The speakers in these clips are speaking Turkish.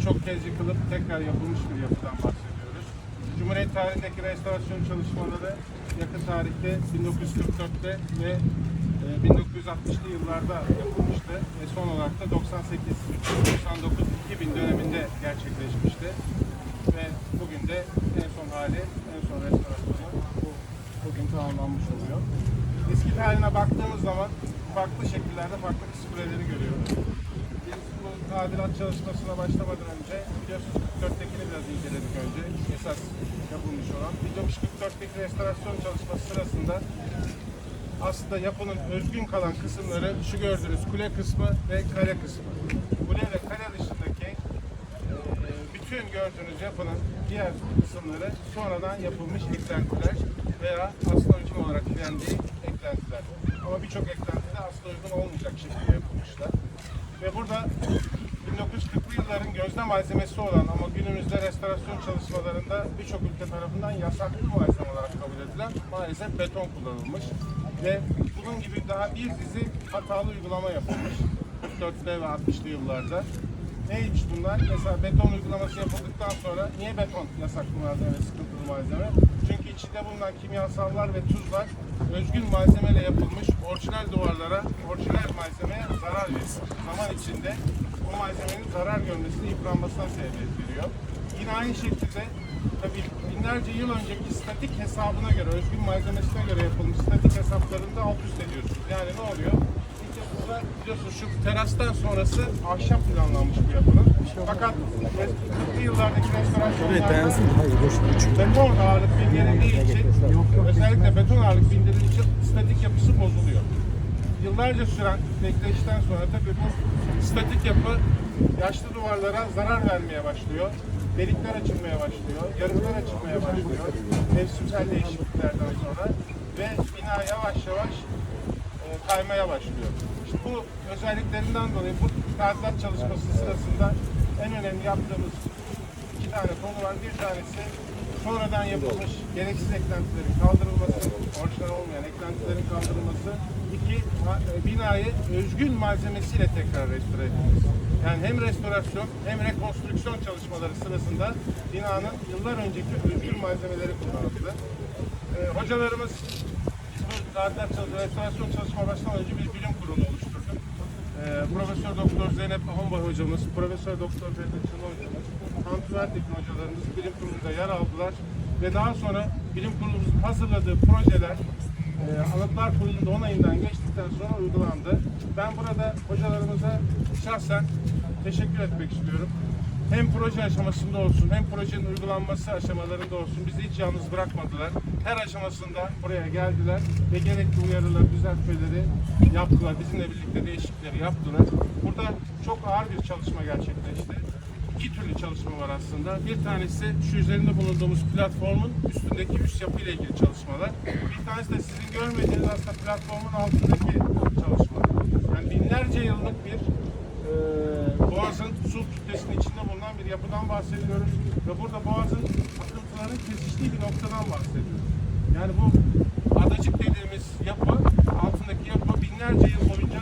birçok kez yıkılıp tekrar yapılmış bir yapıdan bahsediyoruz. Cumhuriyet tarihindeki restorasyon çalışmaları yakın tarihte 1944'te ve e, 1960'lı yıllarda yapılmıştı ve son olarak da 98-99-2000 döneminde gerçekleşmişti ve bugün de en son hali, en son restorasyonu bu bugün tamamlanmış oluyor. Eski haline baktığımız zaman farklı şekillerde farklı kısımları görüyoruz. Tadilat çalışmasına başlamadan önce biliyorsunuz 44'tekini biraz inceledik önce. Esas yapılmış olan. 1944'teki restorasyon çalışması sırasında aslında yapının özgün kalan kısımları şu gördüğünüz kule kısmı ve kale kısmı. Kule ve kale dışındaki e, bütün gördüğünüz yapının diğer kısımları sonradan yapılmış eklentiler veya aslında uygun olarak dendiği eklentiler. Ama birçok eklenti de aslında uygun olmayacak şekilde yapılmışlar. Ve burada 1940'lı yılların gözde malzemesi olan ama günümüzde restorasyon çalışmalarında birçok ülke tarafından yasaklı malzeme olarak kabul edilen maalesef beton kullanılmış. Ve bunun gibi daha bir dizi hatalı uygulama yapılmış 44'te ve 60'lı yıllarda. Neymiş bunlar? Mesela beton uygulaması yapıldıktan sonra niye beton yasaklı malzeme ve sıkıntılı malzeme? Çünkü içinde bulunan kimyasallar ve tuzlar özgün malzemeyle yapılmış orijinal duvarlara, orijinal malzemeye zarar verir. Zaman içinde o malzemenin zarar görmesine, yıpranmasına sebebiyet veriyor. Yine aynı şekilde tabii binlerce yıl önceki statik hesabına göre, özgün malzemesine göre yapılmış statik hesaplarında alt üst ediyorsunuz. Yani ne oluyor? İlk yapıda biliyorsunuz şu terastan sonrası ahşap planlanmış bu yapının. Fakat 40'lı yıllardaki restorasyonlarda beton ağırlık bindirildiği için, özellikle beton ağırlık bindirildiği için statik yapısı bozuluyor. Yıllarca süren bekleyişten sonra tabii bu statik yapı yaşlı duvarlara zarar vermeye başlıyor. Delikler açılmaya başlıyor, yarıklar açılmaya başlıyor. Mevsimsel değişikliklerden sonra ve bina yavaş yavaş e, kaymaya başlıyor. İşte bu özelliklerinden dolayı bu tadilat çalışması sırasında en önemli yaptığımız iki tane konu var. Bir tanesi sonradan yapılmış gereksiz eklentilerin kaldırılması, orijinal olmayan eklentilerin kaldırılması. İki, e, binayı özgün malzemesiyle tekrar restore etmemiz. Yani hem restorasyon hem rekonstrüksiyon çalışmaları sırasında binanın yıllar önceki özgün malzemeleri kullanıldı. Ee, hocalarımız çalışma, restorasyon çalışma başlamadan önce bir bilim kurulu oluşturduk. Ee, Profesör Doktor Zeynep Ahonbay hocamız, Profesör Doktor Fethi Çın Ertekin hocalarımız bilim kurulunda yer aldılar ve daha sonra bilim kurulumuzun hazırladığı projeler e, Anıtlar Kurulu'nda onayından geçtikten sonra uygulandı. Ben burada hocalarımıza şahsen teşekkür etmek istiyorum. Hem proje aşamasında olsun hem projenin uygulanması aşamalarında olsun bizi hiç yalnız bırakmadılar. Her aşamasında buraya geldiler ve gerekli uyarıları, düzeltmeleri yaptılar. Bizimle birlikte değişiklikleri yaptılar. Burada çok ağır bir çalışma gerçekleşti. İki türlü çalışma var aslında. Bir tanesi şu üzerinde bulunduğumuz platformun üstündeki üst yapı ile ilgili çalışmalar. Bir tanesi de sizin görmediğiniz aslında platformun altındaki çalışmalar. Yani binlerce yıllık bir e, boğazın su kütlesinin içinde bulunan bir yapıdan bahsediyoruz. Ve burada boğazın akıntıların kesiştiği bir noktadan bahsediyoruz. Yani bu adacık dediğimiz yapı, altındaki yapı binlerce yıl boyunca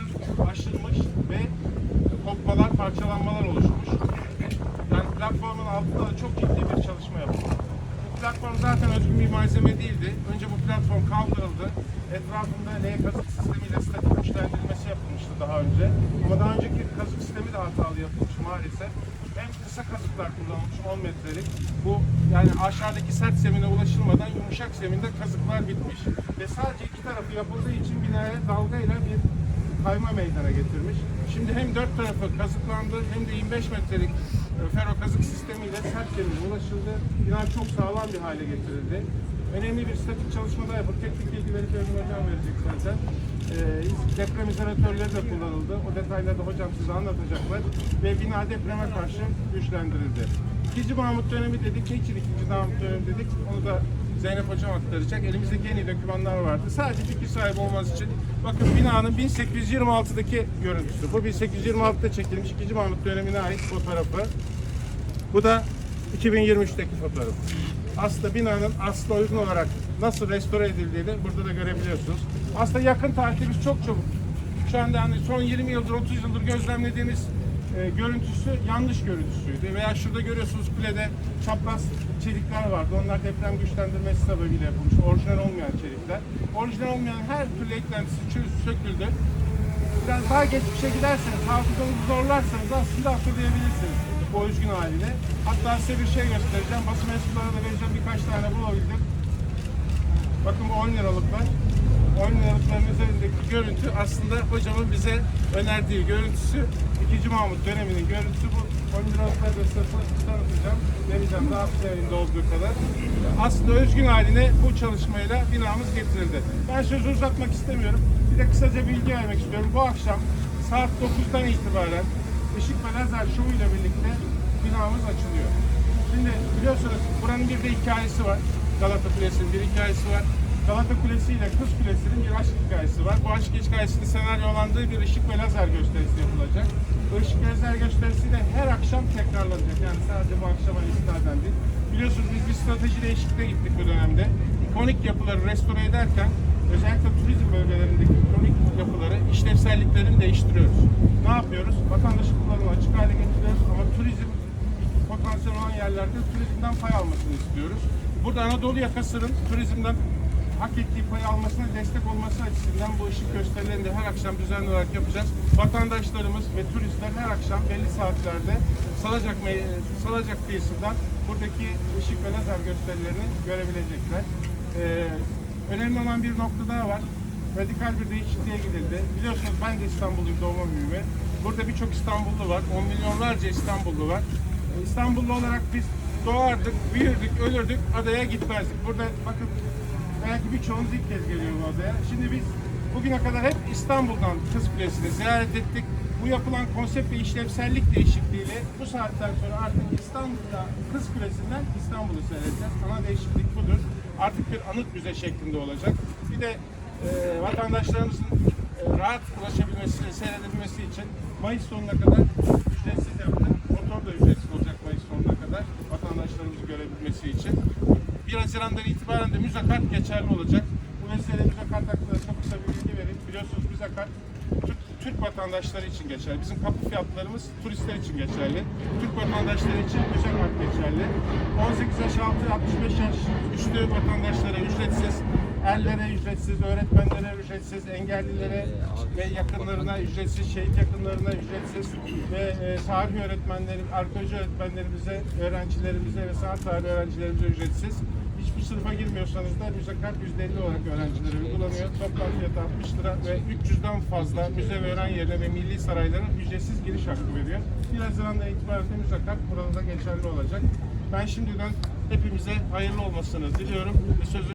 aşılmış ve kopmalar, parçalanmalar oluşmuş. Platformun altında da çok ciddi bir çalışma yapıldı. Bu platform zaten özgün bir malzeme değildi. Önce bu platform kaldırıldı. Etrafında L kazık sistemiyle statik güçlendirilmesi yapılmıştı daha önce. Ama daha önceki kazık sistemi de hatalı yapılmış maalesef. Hem kısa kazıklar kullanılmış 10 metrelik. Bu yani aşağıdaki sert zemine ulaşılmadan yumuşak zeminde kazıklar bitmiş. Ve sadece iki tarafı yapıldığı için binaya dalgayla bir kayma meydana getirmiş. Şimdi hem dört tarafı kazıklandı hem de 25 metrelik ferro kazık sistemiyle sert zemine ulaşıldı. Bina çok sağlam bir hale getirildi. Önemli bir statik çalışma da yapıldı. Teknik bilgileri Fermin Hocam verecek zaten. E, deprem izolatörleri de kullanıldı. O detayları da hocam size anlatacaklar. Ve bina depreme karşı güçlendirildi. İkinci Mahmut dönemi dedik. Niçin ikinci Mahmut dönemi dedik? Onu da Zeynep Hocam aktaracak. Elimizde yeni dokümanlar vardı. Sadece fikir sahibi olmaz için. Bakın binanın 1826'daki görüntüsü. Bu 1826'da çekilmiş 2. Mahmut dönemine ait fotoğrafı. Bu da 2023'teki fotoğraf. Aslında binanın asla uygun olarak nasıl restore edildiğini burada da görebiliyorsunuz. Aslında yakın tarihte biz çok çabuk şu anda hani son 20 yıldır 30 yıldır gözlemlediğimiz e, görüntüsü yanlış görüntüsüydü. Veya şurada görüyorsunuz kulede çapraz çelikler vardı. Onlar deprem güçlendirmesi sebebiyle yapılmış. Orijinal olmayan çelikler. Orijinal olmayan her türlü eklentisi söküldü. Biraz daha geçmişe giderseniz, hafızanızı zorlarsanız aslında hatırlayabilirsiniz bu özgün halini. Hatta size bir şey göstereceğim. Basın mensuplarına da vereceğim birkaç tane bulabildim. Bakın bu 10 liralıklar. 10 liralıkların üzerindeki görüntü aslında hocamın bize önerdiği görüntüsü. 2. Mahmut döneminin görüntüsü bu. 10 liralıkları da size tanıtacağım. Vereceğim daha elinde olduğu kadar. Aslında özgün haline bu çalışmayla binamız getirildi. Ben sözü uzatmak istemiyorum. Bir de kısaca bilgi vermek istiyorum. Bu akşam saat 9'dan itibaren ışık ve lazer şovu ile birlikte binamız açılıyor. Şimdi biliyorsunuz buranın bir de hikayesi var. Galata Kulesi'nin bir hikayesi var. Galata Kulesi ile Kız Kulesi'nin bir aşk hikayesi var. Bu aşk hikayesinin senaryolandığı bir ışık ve lazer gösterisi yapılacak. Bu ışık ve lazer gösterisi de her akşam tekrarlanacak. Yani sadece bu istinaden değil. Biliyorsunuz biz bir strateji değişikliğe gittik bu dönemde. İkonik yapıları restore ederken özellikle turizm bölgelerindeki ikonik yapıları, işlevselliklerini değiştiriyoruz. Ne yapıyoruz? Vatandaşın kullanımı açık hale getiriyoruz ama turizm potansiyel olan yerlerde turizmden pay almasını istiyoruz. Burada Anadolu yakasının turizmden hak ettiği payı almasına destek olması açısından bu ışık gösterilerini de her akşam düzenli olarak yapacağız. Vatandaşlarımız ve turistler her akşam belli saatlerde Salacak, Salacak kıyısından buradaki ışık ve lazer gösterilerini görebilecekler. Ee, önemli olan bir nokta daha var. Radikal bir değişikliğe gidildi. Biliyorsunuz ben de İstanbulluyum doğma büyüme. Burada birçok İstanbullu var. 10 milyonlarca İstanbullu var. İstanbullu olarak biz doğardık, büyürdük, ölürdük, adaya gitmezdik. Burada bakın belki birçoğunuz ilk kez geliyor bu adaya. Şimdi biz bugüne kadar hep İstanbul'dan Kız Kulesi'ni ziyaret ettik. Bu yapılan konsept ve işlevsellik değişikliğiyle bu saatten sonra artık İstanbul'da Kız Kulesi'nden İstanbul'u seyredeceğiz. Ana değişiklik budur. Artık bir anıt müze şeklinde olacak. Bir de e, vatandaşlarımızın e, rahat ulaşabilmesi, seyredebilmesi için Mayıs sonuna kadar ücretsiz yaptık. Motor da ücretsiz olacak Mayıs sonuna kadar vatandaşlarımızı görebilmesi için. 1 Haziran'dan itibaren de müze geçerli olacak. Bu vesileyle müze kart hakkında çok kısa bir bilgi vereyim. Biliyorsunuz müze Türk, Türk vatandaşları için geçerli. Bizim kapı fiyatlarımız turistler için geçerli. Türk vatandaşları için müze geçerli. 18 yaş altı, 65 yaş üstü vatandaşlara ücretsiz, erlere ücretsiz, öğretmenlere ücretsiz, engellilere ve yakınlarına ücretsiz, şehit yakınlarına ücretsiz ve e, tarih öğretmenleri, arkeoloji öğretmenlerimize, öğrencilerimize ve sanat tarihi öğrencilerimize ücretsiz. Hiçbir sınıfa girmiyorsanız da müze kart %50 olarak öğrencilere uygulanıyor. Toplam fiyatı 60 lira ve 300'den fazla müze ve öğren yerine ve milli saraylara ücretsiz giriş hakkı veriyor. 1 Haziran'da itibaren de müze kart burada da geçerli olacak. Ben şimdiden hepimize hayırlı olmasını diliyorum. Sözü